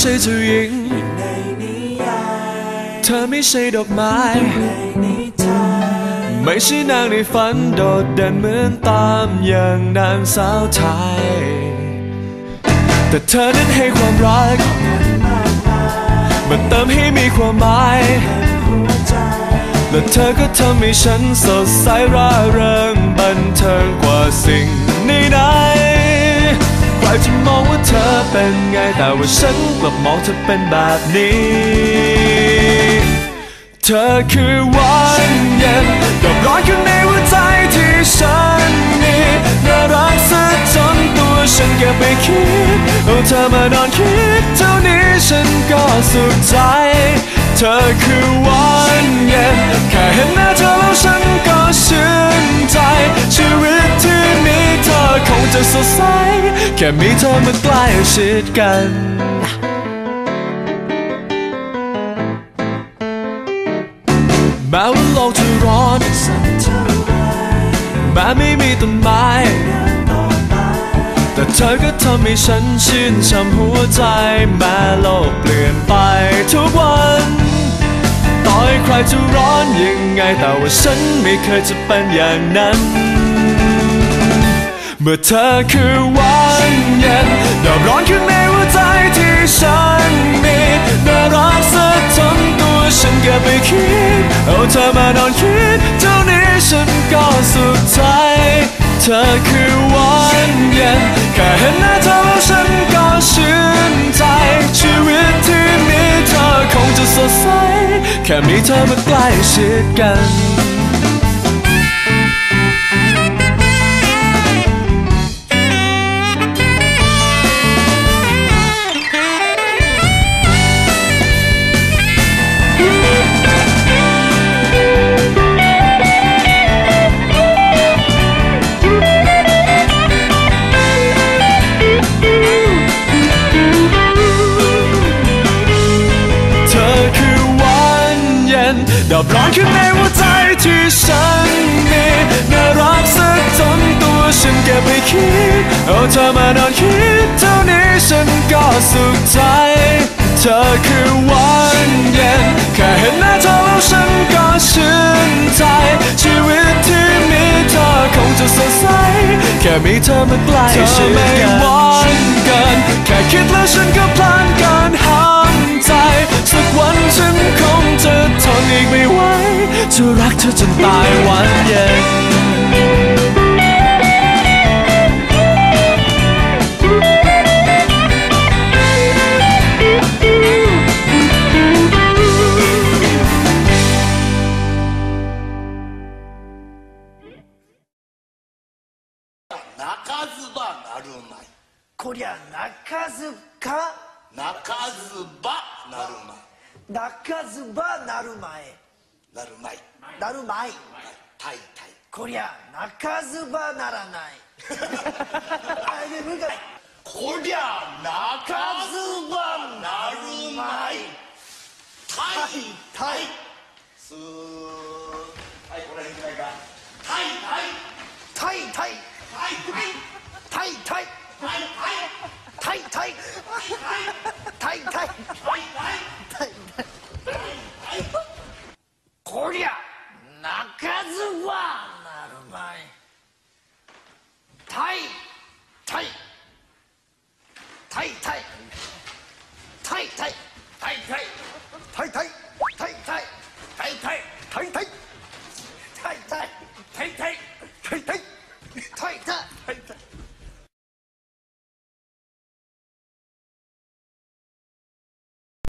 ช่เจ้หญิง เธอไม่ใช่ดอกไม้ ไม่ใช่นางในฝันโดดเด่นเหมือนตามอย่างนางสาวไทย แต่เธอนั้นให้ความรัก มันเติมให้มีความหมาย และเธอก็ทำให้ฉันสดใสร่าเริงบันเทิงกว่าสิ่งไหนๆใครจะมอง เป็นไงแต่ว่าฉันกลับมองเธอเป็นแบบนี้ เธอคือวันเย็นดอกร้อนข้างในหัวใจที่ฉันมีน่ารักซะจนตัวฉันเก็บไปคิดเอาเธอมานอนคิดเท่านี้ฉันก็สุขใจ เธอคือวันเย็นแค่เห็นหน้าเธอแล้วฉันก็ชื่นใจ ชีวิตที่มีเธอคงจะสดใส แค่มีเธอมาใกล้ชิดกัน แม้ว่าโลกจะร้อนแม้ไม่มีต้นไม้ แต่เธอก็ทำให้ฉันชื่นช่ำหัวใจ แม้โลกเปลี่ยนไปทุกวันต่อให้ใครจะร้อนยังไง แต่ว่าฉันไม่เคยจะเป็นอย่างนั้น เมื่อเธอคือวันเย็นดอกร้อนข้างในหัวใจที่ฉันมีน่ารักซะจนตัวฉันเก็บไปคิด เอาเธอมานอนคิดเท่านี้ฉันก็สุขใจ เธอคือวันเย็นแค่เห็นหน้าเธอแล้วฉันก็ชื่นใจ ชีวิตที่มีเธอคงจะสดใส แค่มีเธอมาใกล้ชิดกัน ที่ฉันมีน่ารักซะจนตัวฉันเก็บไปคิด เอาเธอมานอนคิดเท่านี้ฉันก็สุขใจ เธอคือวันเย็นแค่เห็นหน้าเธอแล้วฉันก็ชื่นใจ ชีวิตที่มีเธอคงจะสดใส แค่มีเธอมาใกล้ฉันเธอไม่หวันเกิน แค่คิดแล้วฉันก็พลานการหา สักวันฉันคงจะทนอีกไม่ไหว จะรักเธอจนตายวันเย็น 鳴かずばなるまいこりゃ泣かずか鳴かずば なるまい泣かずばなるまえなるまいなるまいたいたいこりゃ泣かずばならない。あでもう一回こりゃ鳴かずばな るまいたいたい。すー。はいこれいけないか。たいたい。たいたい。たいたい。たいたい。たいたい。たいたい。たいこりゃ泣かずはなるまい。たいたいたいたいたいたいたいたいたいたいたいたいたいたいたい